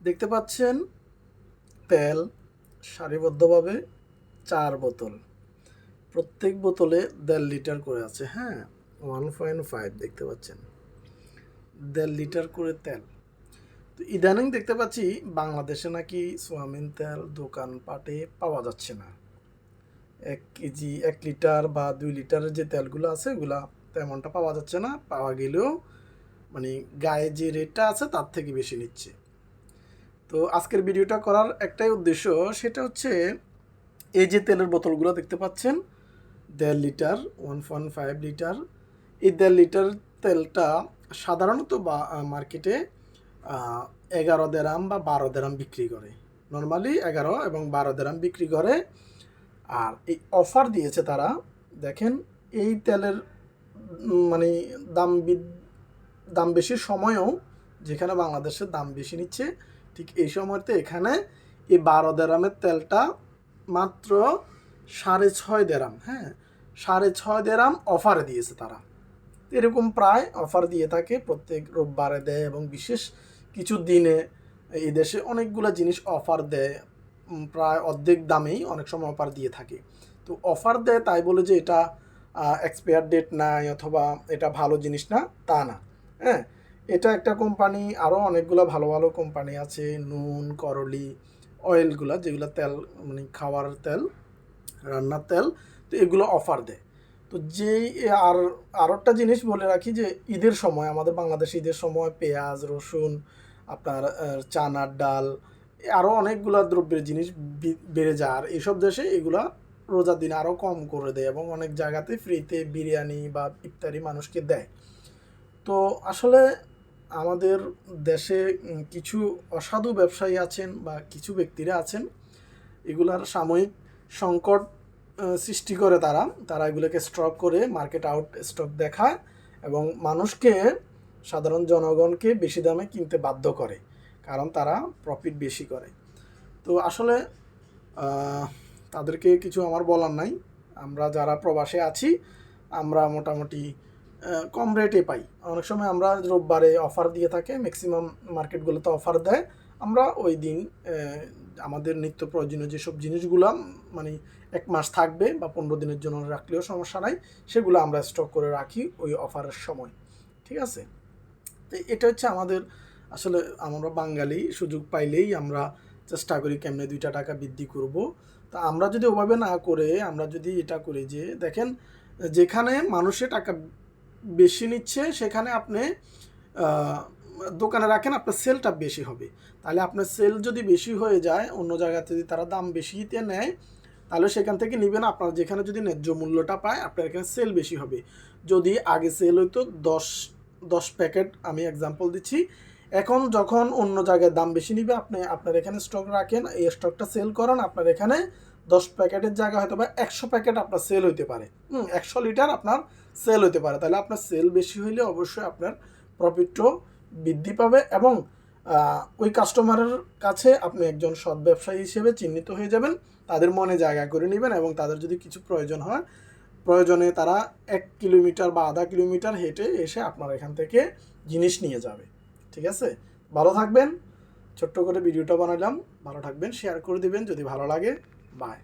দেখতে পাচ্ছেন তেল সারিবদ্ধভাবে চার বোতল। প্রত্যেক বোতলে দেড় লিটার করে আছে হ্যাঁ? ওয়ান পয়েন্ট ফাইভ দেখতে পাচ্ছেন। দেড় লিটার করে তেল। তো ইদানিং দেখতে পাচ্ছি বাংলাদেশে নাকি সোয়াবিন তেল দোকানপাটে পাওয়া যাচ্ছে না। এক কেজি, এক লিটার বা দুই লিটারের যে তেলগুলো আছে ওগুলা তেমনটা পাওয়া যাচ্ছে না। পাওয়া গেলেও মানে গায়ে যে রেটটা আছে, তার থেকে বেশি নিচ্ছে। তো আজকের ভিডিওটা করার একটাই উদ্দেশ্য সেটা হচ্ছে এই যে তেলের বোতলগুলো দেখতে পাচ্ছেন, দেড় litre one point five litre. এই দেড় লিটার তেলটা সাধারণত বা মার্কেটে এগারো দেরাম বা বারো দেরাম বিক্রি করে। নর্মালি এগারো এবং বারো দেরাম বিক্রি করে। আর এই অফার দিয়েছে তারা, দেখেন এই তেলের মানে দাম দাম বেশির সময়ও যেখানে বাংলাদেশের দাম বেশি নিচ্ছে ঠিক এই সময়তে এখানে এই বারো দেরামের তেলটা মাত্র সাড়ে ছয় দেরাম হ্যাঁ? সাড়ে ছয় দেরাম অফারে দিয়েছে তারা। এরকম প্রায় অফার দিয়ে থাকে প্রত্যেক রোববারে দেয় এবং বিশেষ কিছু দিনে এই দেশে অনেকগুলো জিনিস অফার দেয় প্রায় অর্ধেক দামেই অনেক সময় অফার দিয়ে থাকে। তো অফার দেয় তাই বলে যে এটা এক্সপায়ার ডেট নাই অথবা এটা ভালো জিনিস না, তা না হ্যাঁ? এটা একটা কোম্পানি আরও অনেকগুলো ভালো ভালো কোম্পানি আছে, নুন, করলি, অয়েলগুলো, যেগুলো তেল মানে খাওয়ার তেল, রান্নার তেল, তো এগুলো অফার দেয়। তো যেই আর আর একটা জিনিস বলে রাখি যে, ঈদের সময়, আমাদের বাংলাদেশ ঈদের সময় পেঁয়াজ, রসুন, আপনার চানার ডাল আরও অনেকগুলো দ্রব্যের জিনিস বেড়ে যায়। আর এইসব দেশে এগুলা রোজার দিন আরও কম করে দেয় এবং অনেক জায়গাতে ফ্রিতে বিরিয়ানি বা ইফতারি মানুষকে দেয়। তো আসলে আমাদের দেশে কিছু অসাধু ব্যবসায়ী আছেন বা কিছু ব্যক্তিরা আছেন। এগুলার সাময়িক সংকট সৃষ্টি করে তারা। তারা এগুলোকে স্টক করে মার্কেট আউট স্টক দেখায় এবং মানুষকে, সাধারণ জনগণকে বেশি দামে কিনতে বাধ্য করে, কারণ তারা প্রফিট বেশি করে। তো আসলে তাদেরকে কিছু আমার বলার নাই। আমরা যারা প্রবাসে আছি, আমরা মোটামুটি কম রেটে পাই। অনেক সময় আমরা রোববারে অফার দিয়ে থাকে ম্যাক্সিমাম মার্কেটগুলোতে অফার দেয়। আমরা ওই দিন আমাদের নিত্য প্রয়োজনীয় যেসব জিনিসগুলো মানে এক মাস থাকবে বা পনেরো দিনের জন্য রাখলেও সমস্যা নাই, সেগুলো আমরা স্টক করে রাখি ওই অফারের সময়। ঠিক আছে? তো এটা হচ্ছে আমাদের, আসলে আমরা বাঙালি, সুযোগ পাইলেই আমরা চেষ্টা করি কেমনে দুইটা টাকা বৃদ্ধি করব। তা আমরা যদি ওভাবে না করে, আমরা যদি এটা করি যে, দেখেন, যেখানে মানুষের টাকা বেশি নিচ্ছে, সেখানে আপনি দোকানে রাখেন, আপনার সেলটা বেশি হবে। তাহলে আপনার সেল যদি বেশি হয়ে যায়, অন্য জায়গাতে যদি তারা দাম বেশিতে নেয়, তাহলে সেখান থেকে নেবেন আপনার যেখানে যদি ন্যায্য মূল্যটা পায়, আপনার এখানে সেল বেশি হবে। যদি আগে সেল হইতো, দশ দশ প্যাকেট আমি এক্সাম্পল দিচ্ছি। এখন যখন অন্য জায়গায় দাম বেশি নিবে, আপনি, আপনার এখানে স্টক রাখেন, এই স্টকটা সেল করেন, আপনার এখানে দশ প্যাকেটের জায়গা হয়তো বা একশো প্যাকেট আপনার সেল হইতে পারে। হুম, একশো লিটার আপনার সেল হইতে পারে। তাহলে আপনার সেল বেশি হইলে অবশ্যই আপনার প্রফিটও বৃদ্ধি পাবে এবং ওই কাস্টমারের কাছে আপনি একজন সৎ ব্যবসায়ী হিসেবে চিহ্নিত হয়ে যাবেন। তাদের মনে জায়গা করে নেবেন এবং তাদের যদি কিছু প্রয়োজন হয়, প্রয়োজনে তারা এক কিলোমিটার বা আধা কিলোমিটার হেঁটে এসে আপনার এখান থেকে জিনিস নিয়ে যাবে। ঠিক আছে? ভালো থাকবেন। ছোট্ট করে ভিডিওটা বানালাম। ভালো থাকবেন শেয়ার করে দিবেন। যদি ভালো লাগে Bye.